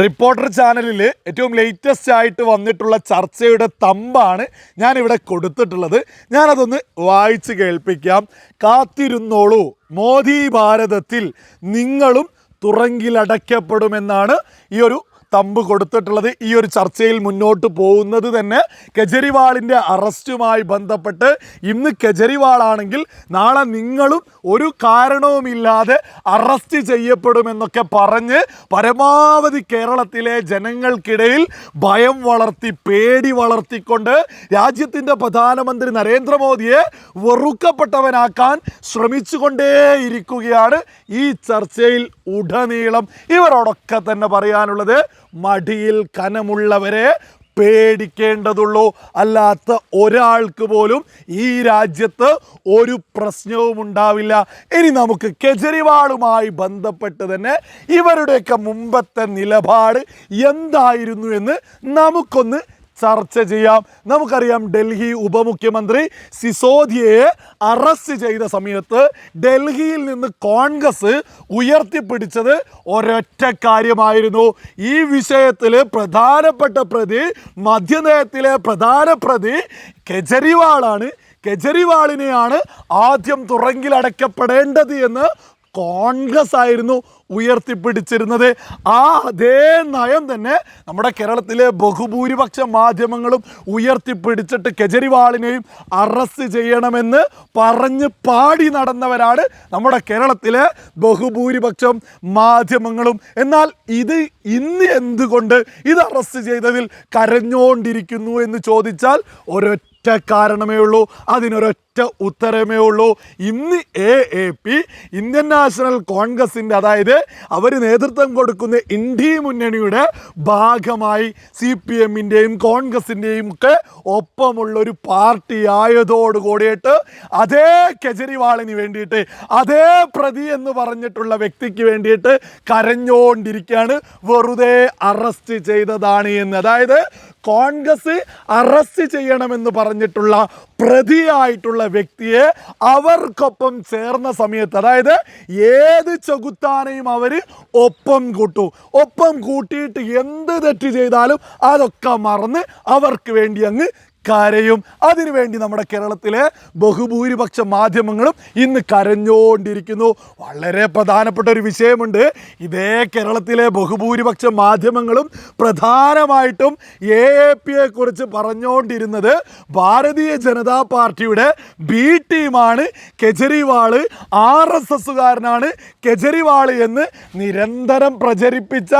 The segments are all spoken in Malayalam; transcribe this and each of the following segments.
റിപ്പോർട്ടർ ചാനലിൽ ഏറ്റവും ലേറ്റസ്റ്റ് ആയിട്ട് വന്നിട്ടുള്ള ചർച്ചയുടെ തമ്പാണ് ഞാനിവിടെ കൊടുത്തിട്ടുള്ളത്. ഞാനതൊന്ന് വായിച്ച് കേൾപ്പിക്കാം. കാത്തിരുന്നോളൂ. മോദി ഭാരതത്തിൽ നിങ്ങളും തുറങ്കിലടയ്ക്കപ്പെടുമെന്നാണ് ഈ ഒരു തമ്പ് കൊടുത്തിട്ടുള്ളത് ഈ ഒരു ചർച്ചയിൽ മുന്നോട്ട് പോകുന്നത് തന്നെ കെജ്രിവാളിന്റെ അറസ്റ്റുമായി ബന്ധപ്പെട്ട് ഇന്ന് കെജ്രിവാളാണെങ്കിൽ നാളെ നിങ്ങളും ഒരു കാരണവുമില്ലാതെ അറസ്റ്റ് ചെയ്യപ്പെടുമെന്നൊക്കെ പറഞ്ഞ് പരമാവധി കേരളത്തിലെ ജനങ്ങൾക്കിടയിൽ ഭയം വളർത്തി പേടി വളർത്തിക്കൊണ്ട് രാജ്യത്തിന്റെ പ്രധാനമന്ത്രി നരേന്ദ്രമോദിയെ വെറുക്കപ്പെട്ടവനാക്കാൻ ശ്രമിച്ചുകൊണ്ടേയിരിക്കുകയാണ് ഈ ചർച്ചയിൽ ഉടനീളം ഇവരോടൊക്കെ തന്നെ പറയാനുള്ളത്. മടിയിൽ കനമുള്ളവരെ പേടിക്കേണ്ടതുള്ളൂ. അല്ലാത്ത ഒരാൾക്ക് പോലും ഈ രാജ്യത്ത് ഒരു പ്രശ്നവും ഉണ്ടാവില്ല. ഇനി നമുക്ക് കെജ്രിവാളുമായി ബന്ധപ്പെട്ട് തന്നെ ഇവരുടെയൊക്കെ മുമ്പത്തെ നിലപാട് എന്തായിരുന്നു എന്ന് നമുക്കൊന്ന് ചർച്ച ചെയ്യാം. നമുക്കറിയാം ഡൽഹി ഉപമുഖ്യമന്ത്രി സിസോദിയയെ അറസ്റ്റ് ചെയ്ത സമയത്ത് ഡൽഹിയിൽ നിന്ന് കോൺഗ്രസ് ഉയർത്തിപ്പിടിച്ചത് ഒരൊറ്റ കാര്യമായിരുന്നു. ഈ വിഷയത്തിൽ പ്രധാനപ്പെട്ട പ്രതി മധ്യനയത്തിലെ പ്രധാന പ്രതി കെജ്രിവാളാണ്. കെജ്രിവാളിനെയാണ് ആദ്യം തുറങ്കിലടക്കപ്പെടേണ്ടത് എന്ന് കോൺഗ്രസ് ആയിരുന്നു ഉയർത്തിപ്പിടിച്ചിരുന്നത്. ആ അതേ നയം തന്നെ നമ്മുടെ കേരളത്തിലെ ബഹുഭൂരിപക്ഷ മാധ്യമങ്ങളും ഉയർത്തിപ്പിടിച്ചിട്ട് കെജ്രിവാളിനെയും അറസ്റ്റ് ചെയ്യണമെന്ന് പറഞ്ഞ് പാടി നടന്നവരാണ് നമ്മുടെ കേരളത്തിലെ ബഹുഭൂരിപക്ഷം മാധ്യമങ്ങളും. എന്നാൽ ഇത് ഇന്ന് എന്തുകൊണ്ട് ഇത് അറസ്റ്റ് ചെയ്തതിൽ കരഞ്ഞുകൊണ്ടിരിക്കുന്നു എന്ന് ചോദിച്ചാൽ ഒരൊറ്റ കാരണമേ ഉള്ളൂ. അതിനൊരൊറ്റ ഉത്തരമേ ഉള്ളൂ. ഇന്ന് A A P Indian national കോൺഗ്രസിന്റെ അതായത് അവർ നേതൃത്വം കൊടുക്കുന്ന ഇന്ത്യ മുന്നണിയുടെ ഭാഗമായി സി പി എമ്മിന്റെയും കോൺഗ്രസിന്റെയും ഒക്കെ ഒപ്പമുള്ളൊരു പാർട്ടി ആയതോട് കൂടിയിട്ട് അതേ കെജ്രിവാളിന് വേണ്ടിയിട്ട് അതേ പ്രതി എന്ന് പറഞ്ഞിട്ടുള്ള വ്യക്തിക്ക് വേണ്ടിയിട്ട് കരഞ്ഞുകൊണ്ടിരിക്കുകയാണ് വെറുതെ അറസ്റ്റ് ചെയ്തതാണ് എന്ന്. അതായത് കോൺഗ്രസ് അറസ്റ്റ് ചെയ്യണമെന്ന് പറഞ്ഞിട്ടുള്ള പ്രതിയായിട്ടുള്ള വ്യക്തിയെ അവർക്കൊപ്പം ചേർന്ന സമയത്ത് അതായത് ഏത് ചെകുത്താനെയും അവർ ഒപ്പം കൂട്ടു. ഒപ്പം കൂട്ടിയിട്ട് എന്ത് തെറ്റ് ചെയ്താലും അതൊക്കെ മറന്ന് അവർക്ക് വേണ്ടി അങ്ങ് കരയും അതിനുവേണ്ടി നമ്മുടെ കേരളത്തിലെ ബഹുഭൂരിപക്ഷ മാധ്യമങ്ങളും ഇന്ന് കരഞ്ഞുകൊണ്ടിരിക്കുന്നു വളരെ പ്രധാനപ്പെട്ട ഒരു വിഷയമുണ്ട്. ഇതേ കേരളത്തിലെ ബഹുഭൂരിപക്ഷ മാധ്യമങ്ങളും പ്രധാനമായിട്ടും എ എ പിയെ കുറിച്ച് പറഞ്ഞുകൊണ്ടിരുന്നത് ഭാരതീയ ജനതാ പാർട്ടിയുടെ ബി ടീമാണ് കെജ്രിവാൾ. ആർ എസ് എസ്സുകാരനാണ് കെജ്രിവാൾ എന്ന് നിരന്തരം പ്രചരിപ്പിച്ച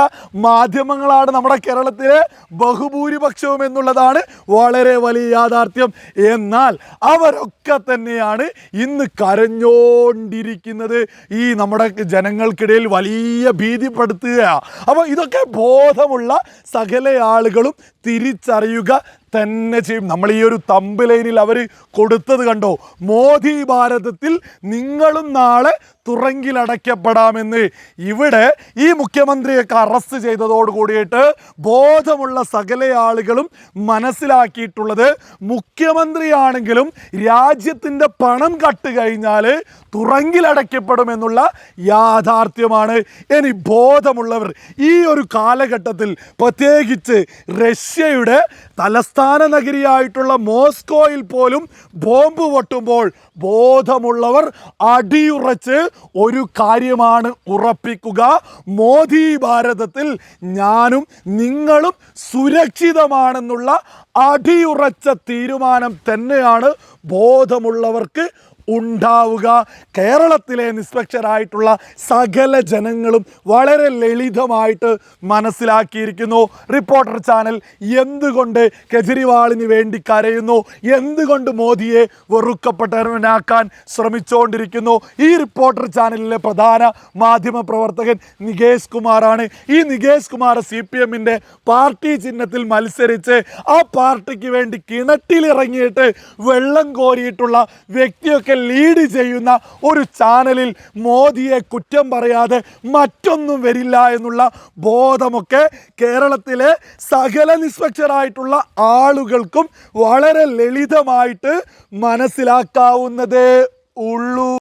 മാധ്യമങ്ങളാണ് നമ്മുടെ കേരളത്തിലെ ബഹുഭൂരിപക്ഷവും എന്നുള്ളതാണ് വളരെ വലിയ യാഥാർത്ഥ്യം. എന്നാൽ അവരൊക്കെ തന്നെയാണ് ഇന്ന് കരഞ്ഞോണ്ടിരിക്കുന്നത്. ഈ നമ്മുടെ ജനങ്ങൾക്കിടയിൽ വലിയ ഭീതിപ്പെടുത്തുകയാണ് അപ്പോൾ ഇതൊക്കെ ബോധമുള്ള സകല ആളുകളും തിരിച്ചറിയുക തന്നെ ചെയ്യും. നമ്മൾ ഈ ഒരു തമ്പ് ലൈനിൽ അവർ കൊടുത്തത് കണ്ടോ? മോദി ഭാരതത്തിൽ നിങ്ങളും നാളെ തുറങ്കിലടയ്ക്കപ്പെടാമെന്ന് ഇവിടെ ഈ മുഖ്യമന്ത്രിയൊക്കെ അറസ്റ്റ് ചെയ്തതോട് കൂടിയിട്ട് ബോധമുള്ള സകല ആളുകളും മനസ്സിലാക്കിയിട്ടുള്ളത് മുഖ്യമന്ത്രിയാണെങ്കിലും രാജ്യത്തിന്റെ പണം കട്ട് കഴിഞ്ഞാൽ തുറങ്കിലടയ്ക്കപ്പെടുമെന്നുള്ള യാഥാർത്ഥ്യമാണ്. ഇനി ബോധമുള്ളവർ ഈ ഒരു കാലഘട്ടത്തിൽ പ്രത്യേകിച്ച് റഷ്യയുടെ തലസ്ഥാന നഗരിയായിട്ടുള്ള മോസ്കോയിൽ പോലും ബോംബ് പൊട്ടുമ്പോൾ ബോധമുള്ളവർ അടിയുറച്ച് ഒരു കാര്യമാണ് ഉറപ്പിക്കുക. മോദി ഭാരതത്തിൽ ഞാനും നിങ്ങളും സുരക്ഷിതമാണെന്നുള്ള അടിയുറച്ച തീരുമാനം തന്നെയാണ് ബോധമുള്ളവർക്ക് ഉണ്ടാവുക. കേരളത്തിലെ നിഷ്പക്ഷരായിട്ടുള്ള സകല ജനങ്ങളും വളരെ ലളിതമായിട്ട് മനസ്സിലാക്കിയിരിക്കുന്നു. റിപ്പോർട്ടർ ചാനൽ എന്തുകൊണ്ട് കെജ്രിവാളിന് വേണ്ടി കരയുന്നു? എന്തുകൊണ്ട് മോദിയെ വെറുക്കപ്പെട്ടവനാക്കാൻ ശ്രമിച്ചുകൊണ്ടിരിക്കുന്നു? ഈ റിപ്പോർട്ടർ ചാനലിലെ പ്രധാന മാധ്യമ പ്രവർത്തകൻ നികേഷ് കുമാറാണ്. ഈ നികേഷ് കുമാർ സി പി എമ്മിന്റെ പാർട്ടി ചിഹ്നത്തിൽ മത്സരിച്ച് ആ പാർട്ടിക്ക് വേണ്ടി കിണറ്റിലിറങ്ങിയിട്ട് വെള്ളം കോരിയിട്ടുള്ള വ്യക്തിയൊക്കെ ലീഡ് ചെയ്യുന്ന ഒരു ചാനലിൽ മോദിയെ കുറ്റം പറയാതെ മറ്റൊന്നും വരില്ല എന്നുള്ള ബോധമൊക്കെ കേരളത്തിലെ സകല നിഷ്പക്ഷരായിട്ടുള്ള ആളുകൾക്കും വളരെ ലളിതമായിട്ട് മനസ്സിലാക്കാവുന്നതേ ഉള്ളൂ.